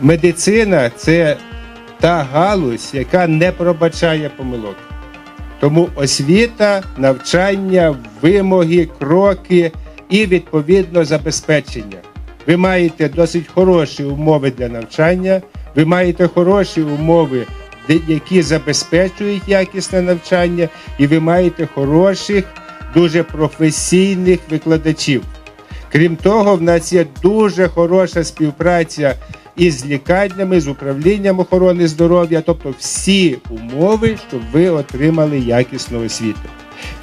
медицина це та галузь, яка не пробачає помилок. Тому освіта, навчання, вимоги, кроки і відповідно забезпечення. Ви маєте досить хороші умови для навчання, ви маєте хороші умови, які забезпечують якісне навчання, і ви маєте хороших, дуже професійних викладачів. Крім того, в нас є дуже хороша співпраця із лікарнями, з управлінням охорони здоров'я, тобто всі умови, щоб ви отримали якісну освіту.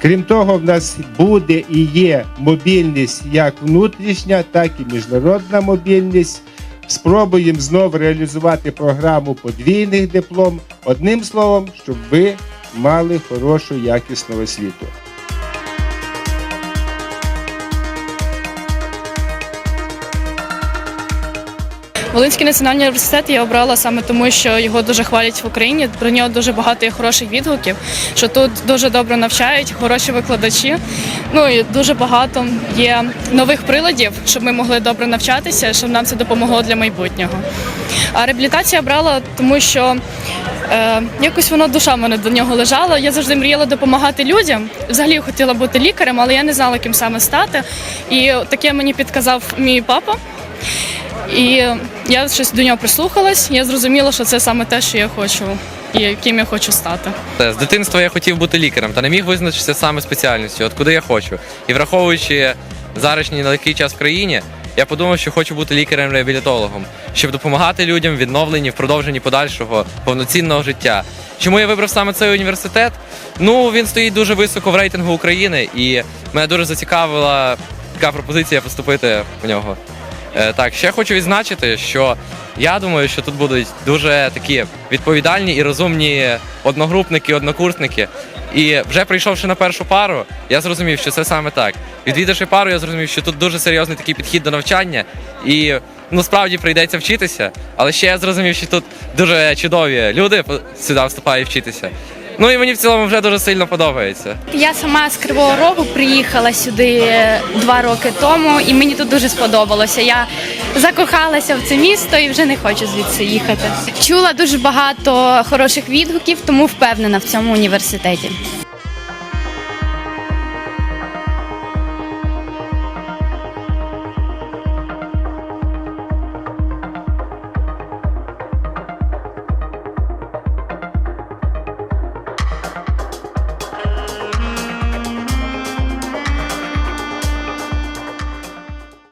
Крім того, в нас буде і є мобільність як внутрішня, так і міжнародна мобільність. Спробуємо знову реалізувати програму подвійних диплом. Одним словом, щоб ви мали хорошу якісну освіту. Волинський національний університет я обрала саме тому, що його дуже хвалять в Україні. Про нього дуже багато є хороших відгуків, що тут дуже добре навчають, хороші викладачі. Ну і дуже багато є нових приладів, щоб ми могли добре навчатися, щоб нам це допомогло для майбутнього. А реабілітацію я брала, тому що е, якось воно душа мене до нього лежала. Я завжди мріяла допомагати людям. Взагалі хотіла бути лікарем, але я не знала, ким саме стати. І таке мені підказав мій папа. І я щось до нього прислухалась. Я зрозуміла, що це саме те, що я хочу, і яким я хочу стати. З дитинства я хотів бути лікарем та не міг визначитися саме спеціальністю, от куди я хочу. І враховуючи зарашній нелегкий час в країні, я подумав, що хочу бути лікарем-реабілітологом, щоб допомагати людям відновленні, в продовженні подальшого повноцінного життя. Чому я вибрав саме цей університет? Ну він стоїть дуже високо в рейтингу України, і мене дуже зацікавила така пропозиція поступити в нього. Е, Так, ще хочу відзначити, що я думаю, що тут будуть дуже такі відповідальні і розумні одногрупники, однокурсники. І вже прийшовши на першу пару, я зрозумів, що це саме так. Відвідавши пару, я зрозумів, що тут дуже серйозний такий підхід до навчання, і ну справді прийдеться вчитися. Але ще я зрозумів, що тут дуже чудові люди сюди вступають вчитися. Ну і мені в цілому вже дуже сильно подобається. Я сама з Кривого Рогу приїхала сюди два роки тому, і мені тут дуже сподобалося. Я закохалася в це місто і вже не хочу звідси їхати. Чула дуже багато хороших відгуків, тому впевнена в цьому університеті.